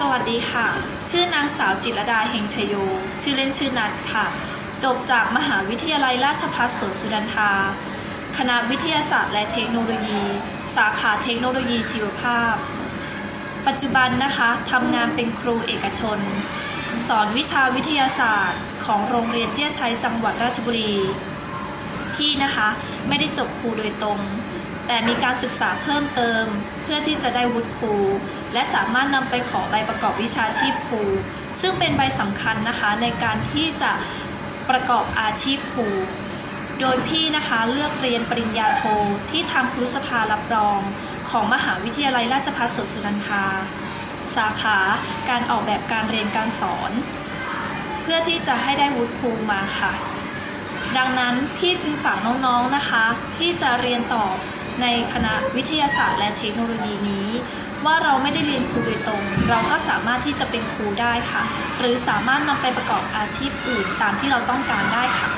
สวัสดีค่ะ ชื่อนางสาวจิตรดาเฮงชโย ชื่อเล่นชื่อนัทค่ะ จบจากมหาวิทยาลัยราชภัฏสวนสุนันทา คณะวิทยาศาสตร์และเทคโนโลยี สาขาเทคโนโลยีชีวภาพ ปัจจุบันนะคะทำงานเป็นครูเอกชน สอนวิชาวิทยาศาสตร์ของโรงเรียนเจี้ยชัยจังหวัดราชบุรีพี่นะคะไม่ได้จบครูโดยตรง แต่มีการศึกษาเพิ่มเติม เพื่อที่จะได้วุฒิครู และสามารถนำไปขอใบประกอบวิชาชีพครู ซึ่งเป็นใบสำคัญนะคะในการที่จะประกอบอาชีพครู โดยพี่นะคะเลือกเรียนปริญญาโทที่ทางครุสภารับรอง ของมหาวิทยาลัยราชภัฏสวนสุนันทา สาขาการออกแบบการเรียนการสอน เพื่อที่จะให้ได้วุฒิครูมาค่ะ ดังนั้นพี่จึงฝากน้องๆนะคะ ที่จะเรียนต่อ ในคณะวิทยาศาสตร์และเทคโนโลยีนี้ ว่าเราไม่ได้เรียนครูโดยตรง เราก็สามารถที่จะเป็นครูได้ค่ะ หรือสามารถนำไปประกอบอาชีพอื่นตามที่เราต้องการได้ค่ะ